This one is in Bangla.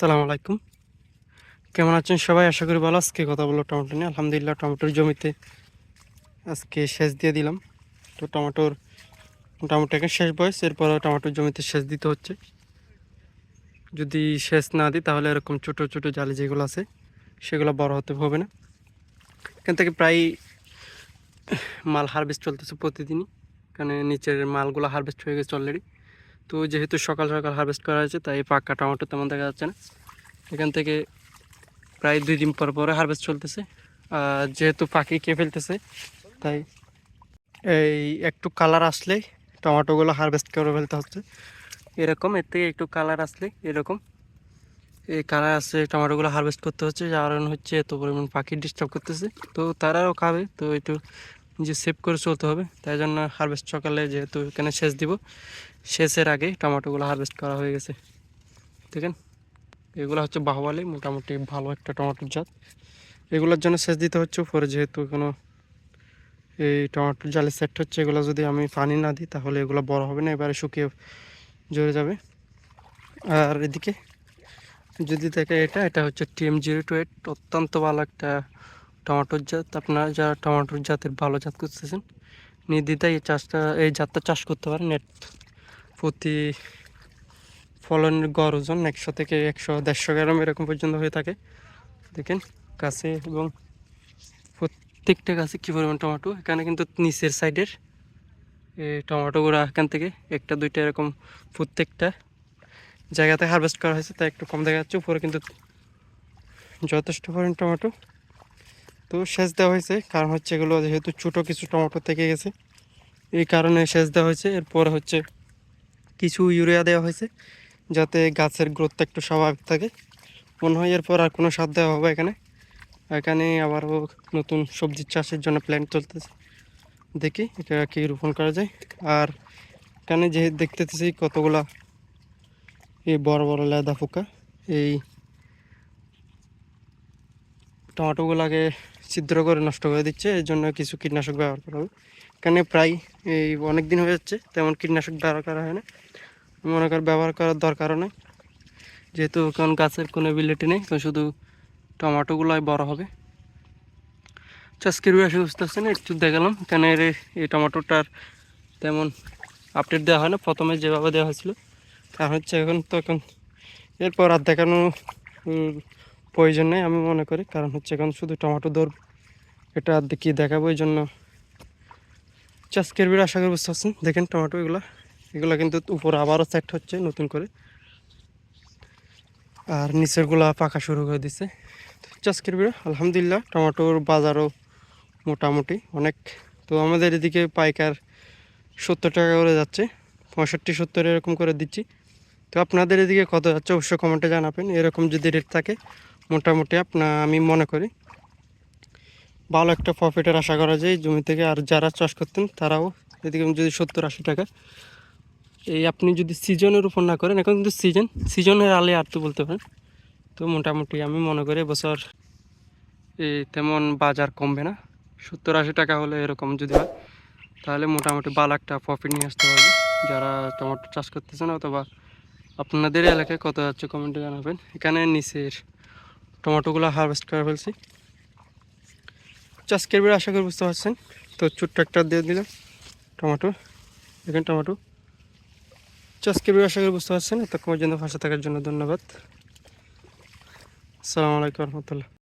সালাম আলাইকুম। কেমন আছেন সবাই? আশা করি ভালো। আজকে কথা বলল টমেটো নিয়ে। আলহামদুলিল্লাহ, টমেটোর জমিতে আজকে সেচ দিয়ে দিলাম। তো টমেটোর এখন শেষ বয়স। এরপর টমেটোর জমিতে সেচ দিতে হচ্ছে। যদি সেচ না দিই, তাহলে এরকম ছোট ছোট জালি যেগুলো আছে, সেগুলো বড় হতে হবে না। এখান থেকে প্রায় মাল হারভেস্ট চলতেছে প্রতিদিনই। এখানে নিচের মালগুলো হারভেস্ট হয়ে গেছে অলরেডি তো যেহেতু সকাল সকাল হারভেস্ট করা হয়েছে, তাই পাক্কা টমেটো তেমন দেখা যাচ্ছে না। এখান থেকে প্রায় দুই দিন পর পরে হারভেস্ট চলতেছে। আর যেহেতু পাখি কে ফেলতেছে, তাই এই একটু কালার আসলেই টমেটোগুলো হারভেস্ট করে ফেলতে হচ্ছে। এরকম, এর থেকে একটু কালার আসলে এরকম। এই কালার আসলে টমেটোগুলো হারভেস্ট করতে হচ্ছে কারণ হচ্ছে এত পরিমাণ পাখি ডিস্টার্ব করতেছে। তো তারাও খাবে, তো একটু নিজে সেভ করে চলতে হবে। তাই জন্য হারভেস্ট সকালে যেহেতু এখানে সেচ দিব, সেচের আগে টমেটোগুলো হারভেস্ট করা হয়ে গেছে। দেখেন, এগুলো হচ্ছে বাহুবালি, মোটামুটি ভালো একটা টমেটোর জাত। এগুলোর জন্য সেচ দিতে হচ্ছে, উপরে যেহেতু কোনো এই টমেটোর জালে সেট হচ্ছে, এগুলো যদি আমি পানি না দিই, তাহলে এগুলো বড় হবে না, এবারে শুকিয়ে জড়ে যাবে। আর এদিকে যদি দেখে এটা এটা হচ্ছে টিএম জিরো টু এইট অত্যন্ত ভালো একটা টমেটোর জাত, আপনারা যারা টমেটোর জাতের ভালো জাত করতেছেন নির্দ্বিধায় এই চাষটা, এই জাতটা চাষ করতে পারেন। নেট প্রতি ফলনের গড় ওজন একশো থেকে একশো দেড়শো গ্রাম এরকম পর্যন্ত হয়ে থাকে। দেখেন, গাছে এবং প্রত্যেকটা গাছে কী পরিমাণ টমেটো? এখানে কিন্তু নিচের সাইডের এই টমেটোগুলো এখান থেকে একটা, দুইটা এরকম প্রত্যেকটা জায়গাতে হারভেস্ট করা হয়েছে, তাই একটু কম দেখা যাচ্ছে। উপরে কিন্তু যথেষ্ট পরিমাণ টমেটো তো সেচ দেওয়া হয়েছে। কারণ হচ্ছে এগুলো যেহেতু ছোটো কিছু টমেটো থেকে গেছে, এই কারণে সেচ দেওয়া হয়েছে। এরপর হচ্ছে কিছু ইউরিয়া দেওয়া হয়েছে, যাতে গাছের গ্রোথটা একটু স্বাভাবিক থাকে। মনে হয় এরপর আর কোনো সার দেওয়া হবে এখানে। এখানে আবারও নতুন সবজি চাষের জন্য প্ল্যান চলতেছে। দেখি এটা কি রোপণ করা যায়। আর এখানে যে দেখতেছি কতগুলা এই বড় বড় লেদা পোকা, এই টমেটোগুলাকে ছিদ্র করে নষ্ট করে দিচ্ছে এর জন্য কিছু কীটনাশক ব্যবহার করা হবে। এখানে প্রায় এই অনেক দিন হয়ে যাচ্ছে, তেমন কীটনাশক ব্যবহার করা হয় না। মনে কর, ব্যবহার করার দরকারও নেই। যেহেতু এখন গাছের কোনো এবিলিটি নেই, তো শুধু টমেটোগুলোই বড় হবে। চাষকের আসে বুঝতে পারছেন একটু দেখালাম। এখানে এই টমাটোটার তেমন আপডেট দেওয়া হয় না, প্রথমে যেভাবে দেওয়া হয়েছিল। কারণ হচ্ছে এখন তো এখন এরপর আর দেখানো প্রয়োজন নেই আমি মনে করি। কারণ হচ্ছে এখন শুধু টমেটো ধরব এটা কি দেখাবো এই জন্য চাষকের বিড় আশা করি বুঝতে পারছেন। দেখেন টমেটো এগুলো। এগুলো কিন্তু উপরে আবারও সেট হচ্ছে নতুন করে। আর নিচেরগুলা পাকা শুরু করে দিছে। চাষকের বিড়া আলহামদুলিল্লাহ টমেটোর বাজারও মোটামুটি অনেক। তো আমাদের এদিকে পাইকার সত্তর টাকা করে যাচ্ছে। পঁয়ষট্টি, সত্তর এরকম করে দিচ্ছি। তো আপনাদের এদিকে কত যাচ্ছে? অবশ্যই কমেন্টে জানাবেন। এরকম যদি রেট থাকে মোটামুটি আপনার আমি মনে করি। ভালো একটা প্রফিটের আশা করা যায় জমি থেকে। আর যারা চাষ করতেন, তারাও এদিকে যদি সত্তর আশি টাকা। এই আপনি যদি সিজনের উপর না করেন, এখন কিন্তু সিজন, সিজনের আলে আর তো বলতে পারেন। তো মোটামুটি আমি মনে করি এবছর এই তেমন বাজার কমবে না। সত্তর আশি টাকা হলে এরকম যদি হয়, তাহলে মোটামুটি ভালো একটা প্রফিট নিয়ে আসতে পারবে যারা টমেটো চাষ করতেছেন অথবা আপনাদের এলাকায় কত যাচ্ছে কমেন্টে জানাবেন। এখানে নিচের টমেটোগুলো হারভেস্ট করে ফেলছি। চাষ বেড়ে আশা করি বুঝতে পারছেন। তো ছোট্ট একটা দিয়ে দিলাম টমেটো। দেখেন টমেটো। চাষ বেড়ে আশা করি বুঝতে পারছেন। এতক্ষণ পর্যন্ত ভাষা থাকার জন্য ধন্যবাদ। আসসালামু আলাইকুম রহমতুল্লাহ।